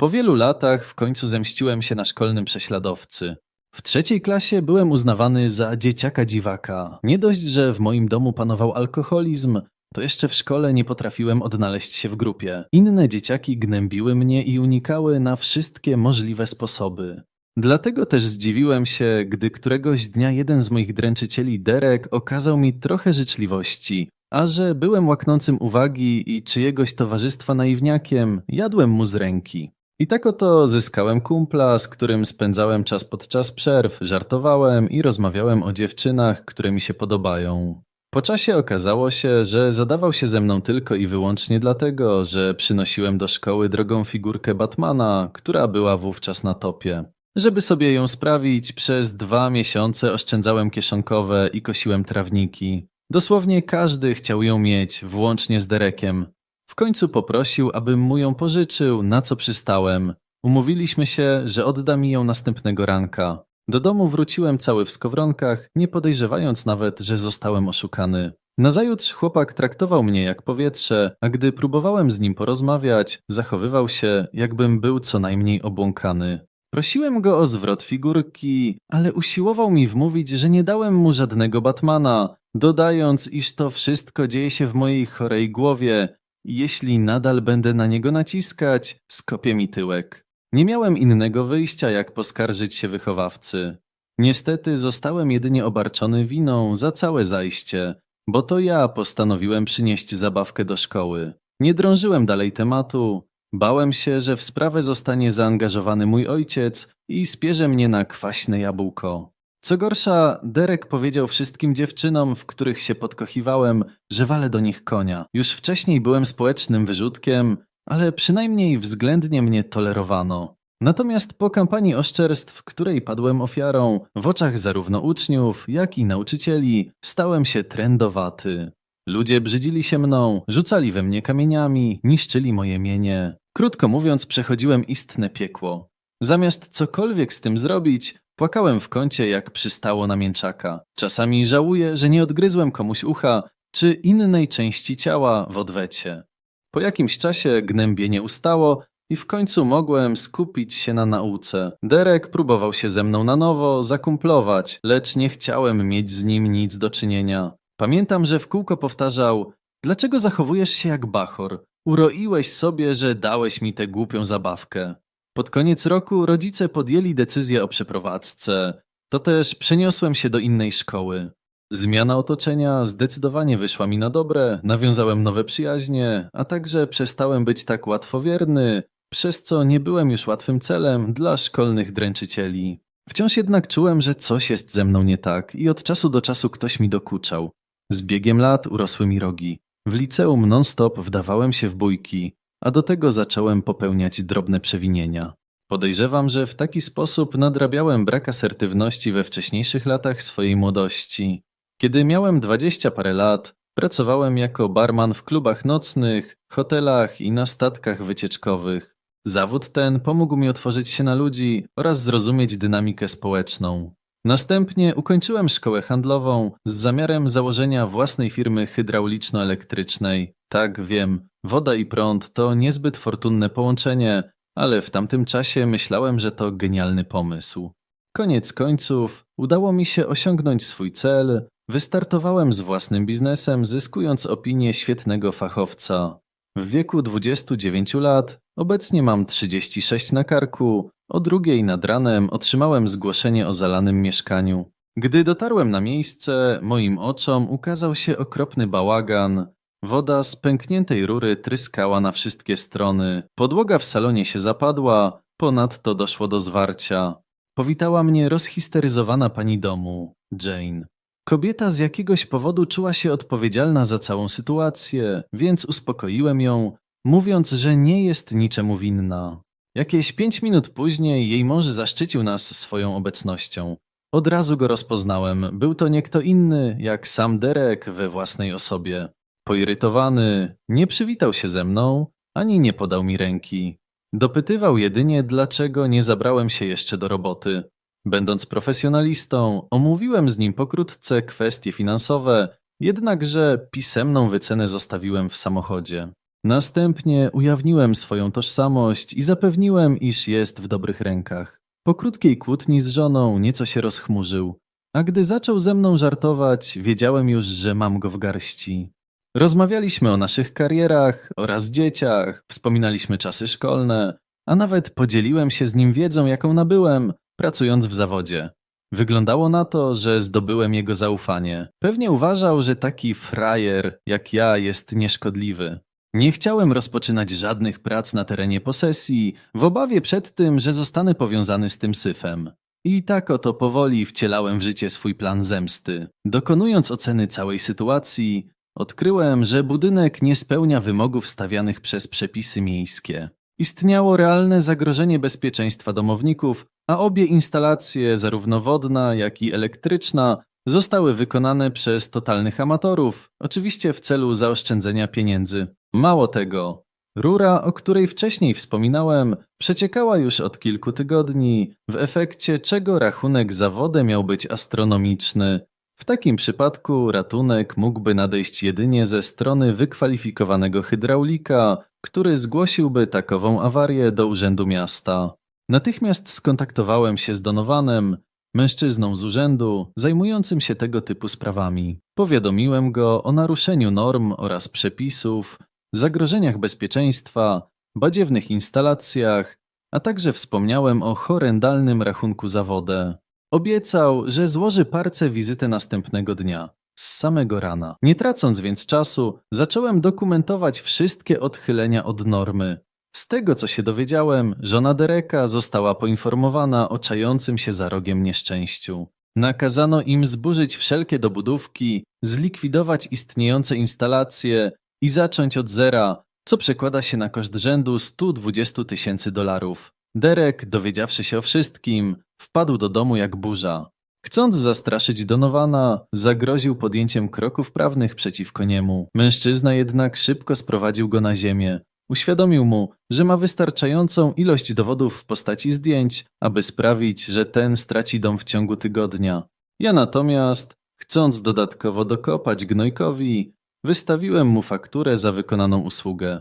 Po wielu latach w końcu zemściłem się na szkolnym prześladowcy. W trzeciej klasie byłem uznawany za dzieciaka dziwaka. Nie dość, że w moim domu panował alkoholizm, to jeszcze w szkole nie potrafiłem odnaleźć się w grupie. Inne dzieciaki gnębiły mnie i unikały na wszystkie możliwe sposoby. Dlatego też zdziwiłem się, gdy któregoś dnia jeden z moich dręczycieli, Derek, okazał mi trochę życzliwości, a że byłem łaknącym uwagi i czyjegoś towarzystwa naiwniakiem, jadłem mu z ręki. I tak oto zyskałem kumpla, z którym spędzałem czas podczas przerw, żartowałem i rozmawiałem o dziewczynach, które mi się podobają. Po czasie okazało się, że zadawał się ze mną tylko i wyłącznie dlatego, że przynosiłem do szkoły drogą figurkę Batmana, która była wówczas na topie. Żeby sobie ją sprawić, przez dwa miesiące oszczędzałem kieszonkowe i kosiłem trawniki. Dosłownie każdy chciał ją mieć, włącznie z Derekiem. W końcu poprosił, abym mu ją pożyczył, na co przystałem. Umówiliśmy się, że odda mi ją następnego ranka. Do domu wróciłem cały w skowronkach, nie podejrzewając nawet, że zostałem oszukany. Nazajutrz chłopak traktował mnie jak powietrze, a gdy próbowałem z nim porozmawiać, zachowywał się, jakbym był co najmniej obłąkany. Prosiłem go o zwrot figurki, ale usiłował mi wmówić, że nie dałem mu żadnego Batmana, dodając, iż to wszystko dzieje się w mojej chorej głowie jeśli nadal będę na niego naciskać, skopie mi tyłek. Nie miałem innego wyjścia, jak poskarżyć się wychowawcy. Niestety zostałem jedynie obarczony winą za całe zajście, bo to ja postanowiłem przynieść zabawkę do szkoły. Nie drążyłem dalej tematu, bałem się, że w sprawę zostanie zaangażowany mój ojciec i spierze mnie na kwaśne jabłko. Co gorsza, Derek powiedział wszystkim dziewczynom, w których się podkochiwałem, że walę do nich konia. Już wcześniej byłem społecznym wyrzutkiem, ale przynajmniej względnie mnie tolerowano. Natomiast po kampanii oszczerstw, której padłem ofiarą, w oczach zarówno uczniów, jak i nauczycieli, stałem się trendowaty. Ludzie brzydzili się mną, rzucali we mnie kamieniami, niszczyli moje mienie. Krótko mówiąc, przechodziłem istne piekło. Zamiast cokolwiek z tym zrobić, płakałem w kącie jak przystało na mięczaka. Czasami żałuję, że nie odgryzłem komuś ucha czy innej części ciała w odwecie. Po jakimś czasie gnębienie ustało i w końcu mogłem skupić się na nauce. Derek próbował się ze mną na nowo zakumplować, lecz nie chciałem mieć z nim nic do czynienia. Pamiętam, że w kółko powtarzał: Dlaczego zachowujesz się jak bachor? Uroiłeś sobie, że dałeś mi tę głupią zabawkę. Pod koniec roku rodzice podjęli decyzję o przeprowadzce. To też przeniosłem się do innej szkoły. Zmiana otoczenia zdecydowanie wyszła mi na dobre, nawiązałem nowe przyjaźnie, a także przestałem być tak łatwowierny, przez co nie byłem już łatwym celem dla szkolnych dręczycieli. Wciąż jednak czułem, że coś jest ze mną nie tak i od czasu do czasu ktoś mi dokuczał. Z biegiem lat urosły mi rogi. W liceum non-stop wdawałem się w bójki, a do tego zacząłem popełniać drobne przewinienia. Podejrzewam, że w taki sposób nadrabiałem brak asertywności we wcześniejszych latach swojej młodości. Kiedy miałem dwadzieścia parę lat, pracowałem jako barman w klubach nocnych, hotelach i na statkach wycieczkowych. Zawód ten pomógł mi otworzyć się na ludzi oraz zrozumieć dynamikę społeczną. Następnie ukończyłem szkołę handlową z zamiarem założenia własnej firmy hydrauliczno-elektrycznej. Tak, wiem, woda i prąd to niezbyt fortunne połączenie, ale w tamtym czasie myślałem, że to genialny pomysł. Koniec końców, udało mi się osiągnąć swój cel. Wystartowałem z własnym biznesem, zyskując opinię świetnego fachowca. W wieku 29 lat, obecnie mam 36 na karku, o drugiej nad ranem otrzymałem zgłoszenie o zalanym mieszkaniu. Gdy dotarłem na miejsce, moim oczom ukazał się okropny bałagan. Woda z pękniętej rury tryskała na wszystkie strony, podłoga w salonie się zapadła, ponadto doszło do zwarcia. Powitała mnie rozhisteryzowana pani domu, Jane. Kobieta z jakiegoś powodu czuła się odpowiedzialna za całą sytuację, więc uspokoiłem ją, mówiąc, że nie jest niczemu winna. Jakieś pięć minut później jej mąż zaszczycił nas swoją obecnością. Od razu go rozpoznałem. Był to nie kto inny, jak sam Derek we własnej osobie. Poirytowany, nie przywitał się ze mną, ani nie podał mi ręki. Dopytywał jedynie, dlaczego nie zabrałem się jeszcze do roboty. Będąc profesjonalistą, omówiłem z nim pokrótce kwestie finansowe, jednakże pisemną wycenę zostawiłem w samochodzie. Następnie ujawniłem swoją tożsamość i zapewniłem, iż jest w dobrych rękach. Po krótkiej kłótni z żoną nieco się rozchmurzył, a gdy zaczął ze mną żartować, wiedziałem już, że mam go w garści. Rozmawialiśmy o naszych karierach oraz dzieciach, wspominaliśmy czasy szkolne, a nawet podzieliłem się z nim wiedzą, jaką nabyłem, pracując w zawodzie. Wyglądało na to, że zdobyłem jego zaufanie. Pewnie uważał, że taki frajer jak ja jest nieszkodliwy. Nie chciałem rozpoczynać żadnych prac na terenie posesji, w obawie przed tym, że zostanę powiązany z tym syfem. I tak oto powoli wcielałem w życie swój plan zemsty. Dokonując oceny całej sytuacji, odkryłem, że budynek nie spełnia wymogów stawianych przez przepisy miejskie. Istniało realne zagrożenie bezpieczeństwa domowników, a obie instalacje, zarówno wodna, jak i elektryczna, zostały wykonane przez totalnych amatorów, oczywiście w celu zaoszczędzenia pieniędzy. Mało tego, rura, o której wcześniej wspominałem, przeciekała już od kilku tygodni, w efekcie czego rachunek za wodę miał być astronomiczny. W takim przypadku ratunek mógłby nadejść jedynie ze strony wykwalifikowanego hydraulika, który zgłosiłby takową awarię do Urzędu Miasta. Natychmiast skontaktowałem się z Donowanem, mężczyzną z urzędu zajmującym się tego typu sprawami. Powiadomiłem go o naruszeniu norm oraz przepisów, zagrożeniach bezpieczeństwa, badziewnych instalacjach, a także wspomniałem o horrendalnym rachunku za wodę. Obiecał, że złoży parce wizytę następnego dnia, z samego rana. Nie tracąc więc czasu, zacząłem dokumentować wszystkie odchylenia od normy. Z tego, co się dowiedziałem, żona Dereka została poinformowana o czającym się za rogiem nieszczęściu. Nakazano im zburzyć wszelkie dobudówki, zlikwidować istniejące instalacje i zacząć od zera, co przekłada się na koszt rzędu 120 tysięcy dolarów. Derek, dowiedziawszy się o wszystkim, wpadł do domu jak burza. Chcąc zastraszyć Donowana, zagroził podjęciem kroków prawnych przeciwko niemu. Mężczyzna jednak szybko sprowadził go na ziemię. Uświadomił mu, że ma wystarczającą ilość dowodów w postaci zdjęć, aby sprawić, że ten straci dom w ciągu tygodnia. Ja natomiast, chcąc dodatkowo dokopać gnojkowi, wystawiłem mu fakturę za wykonaną usługę.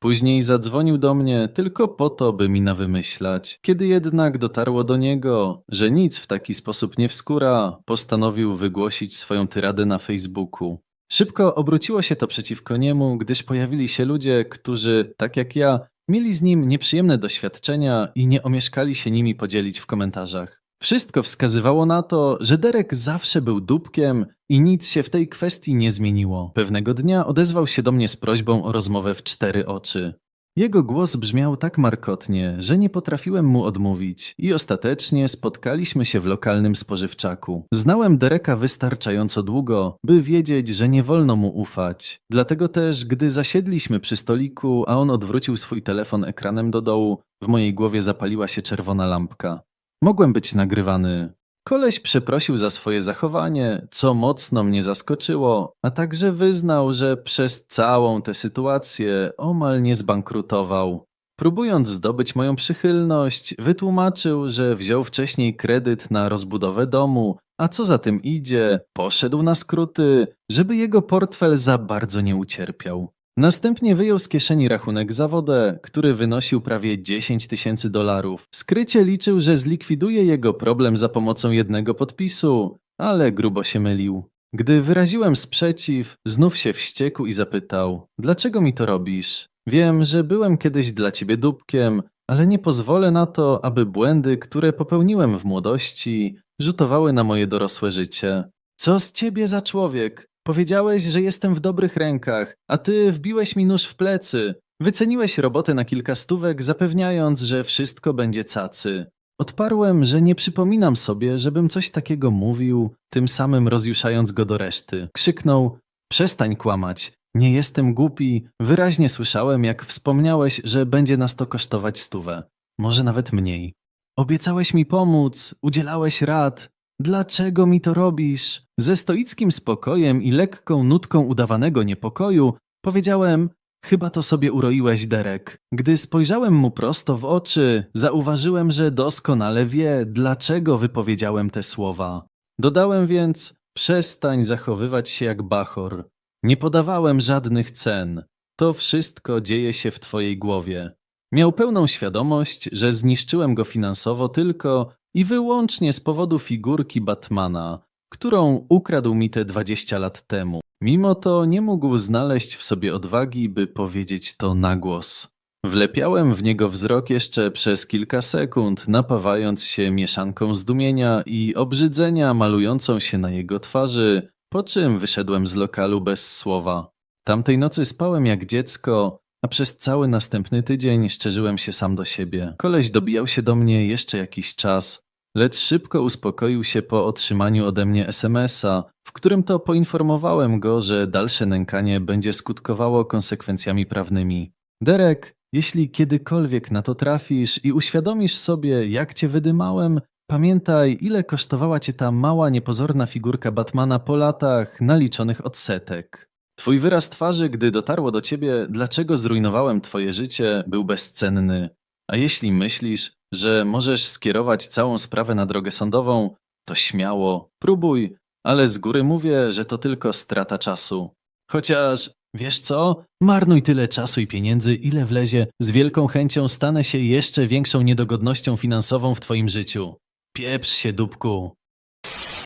Później zadzwonił do mnie tylko po to, by mi nawymyślać. Kiedy jednak dotarło do niego, że nic w taki sposób nie wskóra, postanowił wygłosić swoją tyradę na Facebooku. Szybko obróciło się to przeciwko niemu, gdyż pojawili się ludzie, którzy, tak jak ja, mieli z nim nieprzyjemne doświadczenia i nie omieszkali się nimi podzielić w komentarzach. Wszystko wskazywało na to, że Derek zawsze był dupkiem i nic się w tej kwestii nie zmieniło. Pewnego dnia odezwał się do mnie z prośbą o rozmowę w cztery oczy. Jego głos brzmiał tak markotnie, że nie potrafiłem mu odmówić i ostatecznie spotkaliśmy się w lokalnym spożywczaku. Znałem Dereka wystarczająco długo, by wiedzieć, że nie wolno mu ufać. Dlatego też, gdy zasiedliśmy przy stoliku, a on odwrócił swój telefon ekranem do dołu, w mojej głowie zapaliła się czerwona lampka. Mogłem być nagrywany. Koleś przeprosił za swoje zachowanie, co mocno mnie zaskoczyło, a także wyznał, że przez całą tę sytuację omal nie zbankrutował. Próbując zdobyć moją przychylność, wytłumaczył, że wziął wcześniej kredyt na rozbudowę domu, a co za tym idzie, poszedł na skróty, żeby jego portfel za bardzo nie ucierpiał. Następnie wyjął z kieszeni rachunek za wodę, który wynosił prawie 10 tysięcy dolarów. Skrycie liczył, że zlikwiduje jego problem za pomocą jednego podpisu, ale grubo się mylił. Gdy wyraziłem sprzeciw, znów się wściekł i zapytał: Dlaczego mi to robisz? Wiem, że byłem kiedyś dla ciebie dupkiem, ale nie pozwolę na to, aby błędy, które popełniłem w młodości, rzutowały na moje dorosłe życie. Co z ciebie za człowiek? Powiedziałeś, że jestem w dobrych rękach, a ty wbiłeś mi nóż w plecy. Wyceniłeś robotę na kilka stówek, zapewniając, że wszystko będzie cacy. Odparłem, że nie przypominam sobie, żebym coś takiego mówił, tym samym rozjuszając go do reszty. Krzyknął: Przestań kłamać. Nie jestem głupi. Wyraźnie słyszałem, jak wspomniałeś, że będzie nas to kosztować stówę. Może nawet mniej. Obiecałeś mi pomóc, udzielałeś rad. Dlaczego mi to robisz? Ze stoickim spokojem i lekką nutką udawanego niepokoju powiedziałem: Chyba to sobie uroiłeś, Derek. Gdy spojrzałem mu prosto w oczy, zauważyłem, że doskonale wie, dlaczego wypowiedziałem te słowa. Dodałem więc: Przestań zachowywać się jak bachor. Nie podawałem żadnych cen. To wszystko dzieje się w twojej głowie. Miał pełną świadomość, że zniszczyłem go finansowo tylko i wyłącznie z powodu figurki Batmana, którą ukradł mi te 20 lat temu. Mimo to nie mógł znaleźć w sobie odwagi, by powiedzieć to na głos. Wlepiałem w niego wzrok jeszcze przez kilka sekund, napawając się mieszanką zdumienia i obrzydzenia malującą się na jego twarzy, po czym wyszedłem z lokalu bez słowa. Tamtej nocy spałem jak dziecko, a przez cały następny tydzień szczerzyłem się sam do siebie. Koleś dobijał się do mnie jeszcze jakiś czas, lecz szybko uspokoił się po otrzymaniu ode mnie SMS-a, w którym to poinformowałem go, że dalsze nękanie będzie skutkowało konsekwencjami prawnymi. Derek, jeśli kiedykolwiek na to trafisz i uświadomisz sobie, jak cię wydymałem, pamiętaj, ile kosztowała cię ta mała, niepozorna figurka Batmana po latach naliczonych odsetek. Twój wyraz twarzy, gdy dotarło do ciebie, dlaczego zrujnowałem twoje życie, był bezcenny. A jeśli myślisz, że możesz skierować całą sprawę na drogę sądową, to śmiało, próbuj, ale z góry mówię, że to tylko strata czasu. Chociaż, wiesz co? Marnuj tyle czasu i pieniędzy, ile wlezie, z wielką chęcią stanę się jeszcze większą niedogodnością finansową w twoim życiu. Pieprz się, dupku.